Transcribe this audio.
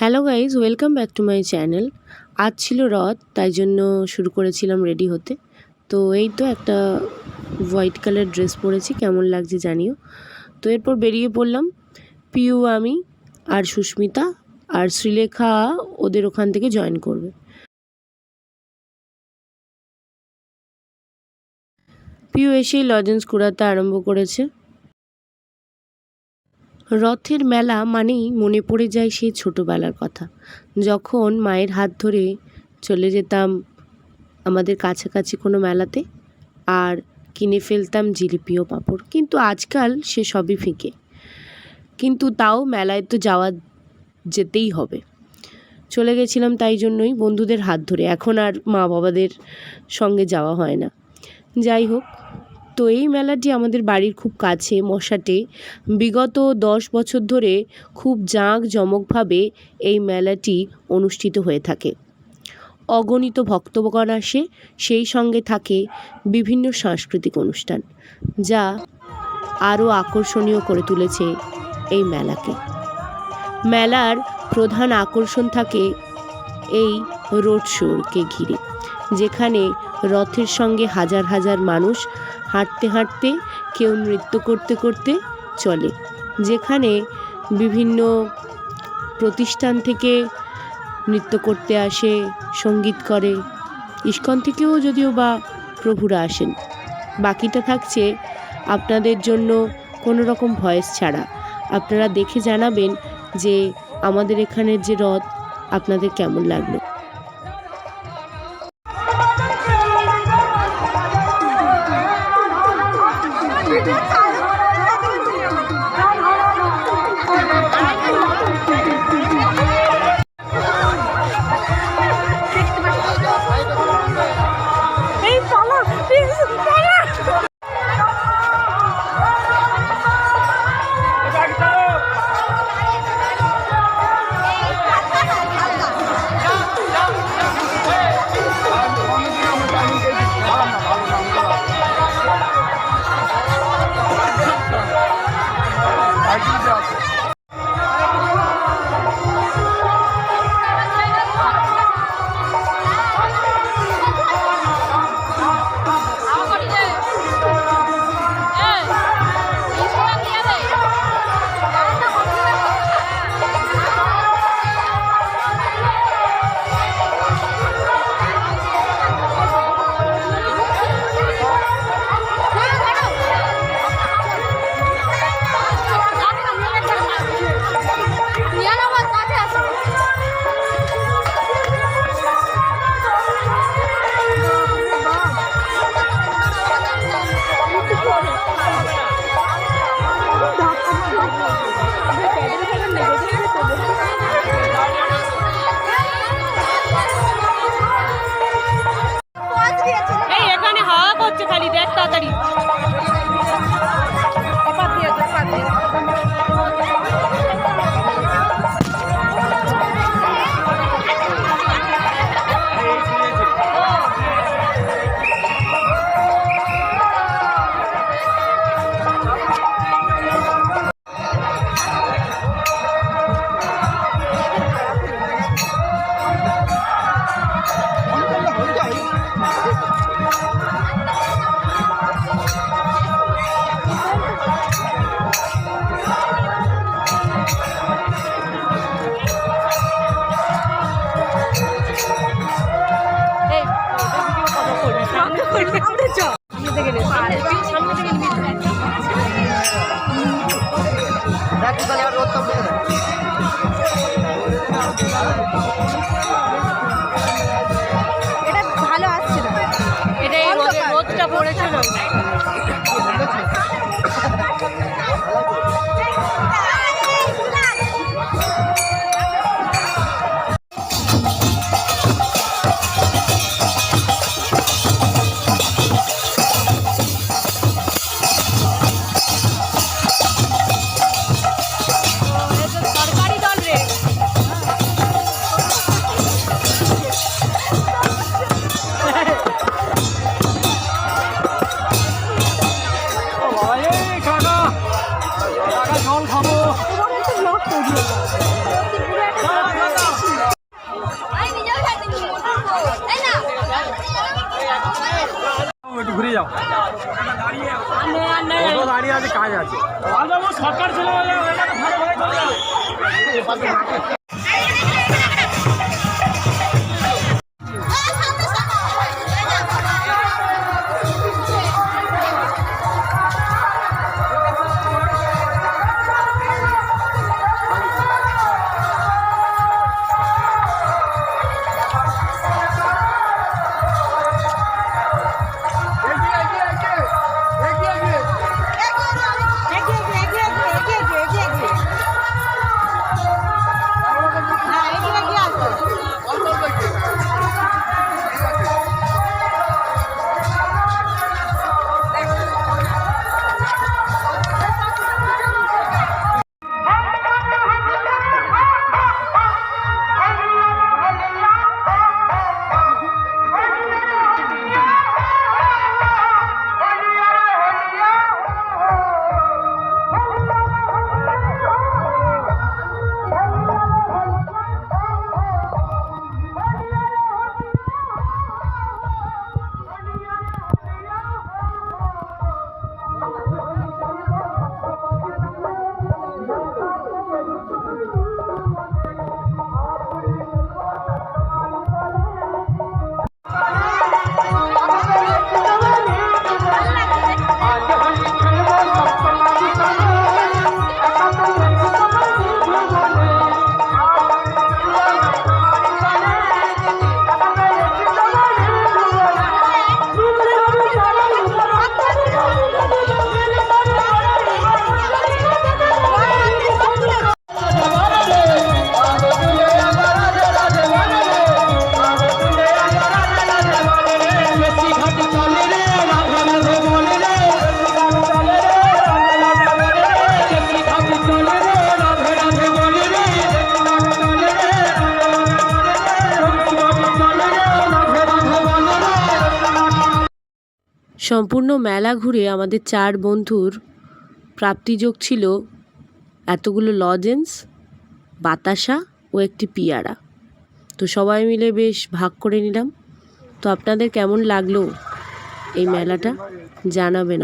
Hello guys, welcome back to my channel. আজ ছিল রথ, তাই জন্য শুরু করেছিলাম রেডি হতে। তো এই তো একটা হোয়াইট কালার ড্রেস পরেছি, কেমন লাগছে জানিও। তো এরপর বেরিয়ে পড়লাম পিউ, আমি আর সুস্মিতা আর শ্রীলেখা ওদের ওখান থেকে জয়েন করবে। পিউ এসেই লজেন্স কুড়াতে আরম্ভ করেছে। রথের মেলা মানেই মনে পড়ে যায় সেই ছোটোবেলার কথা। যখন মায়ের হাত ধরে চলে যেতাম আমাদের কাছাকাছি কোনো মেলাতে আর কিনে ফেলতাম জিলিপি ও পাঁপড়, কিন্তু আজকাল সে সবই ফিকে। কিন্তু তাও মেলায় তো যাওয়া যেতেই হবে। চলে গেছিলাম তাই জন্যই বন্ধুদের হাত ধরে। এখন আর মা বাবাদের সঙ্গে যাওয়া হয় না। যাই হোক তো এই মেলাটি আমাদের বাড়ির খুব কাছে, মশাটে। বিগত দশ বছর ধরে খুব জাঁকজমকভাবে এই মেলাটি অনুষ্ঠিত হয়ে থাকে। অগণিত ভক্তগণ আসে, সেই সঙ্গে থাকে বিভিন্ন সাংস্কৃতিক অনুষ্ঠান, যা আরও আকর্ষণীয় করে তুলেছে এই মেলাকে। মেলার প্রধান আকর্ষণ থাকে এই রোড শোকে ঘিরে, যেখানে রথের সঙ্গে হাজার হাজার মানুষ হাঁটতে হাঁটতে, কেউ নৃত্য করতে করতে চলে। যেখানে বিভিন্ন প্রতিষ্ঠান থেকে নৃত্য করতে আসে, সংগীত করে। ইস্কন থেকেও যদিও বা প্রভুরা আসেন। বাকিটা থাকছে আপনাদের জন্য কোনো রকম ভয়েস ছাড়া। আপনারা দেখে জানাবেন যে আমাদের এখানের যে রথ আপনাদের কেমন লাগল। এই খালি দেখ তাড়াতাড়ি। Amen. সম্পূর্ণ মেলা ঘুরে আমাদের চার বন্ধুর প্রাপ্তিযোগ ছিল এতগুলো লজেন্স বাতাসা ও একটি পিয়ারা। তো সবাই মিলে বেশ ভাগ করে নিলাম। তো আপনাদের কেমন লাগল এই মেলাটা? জানাবেন।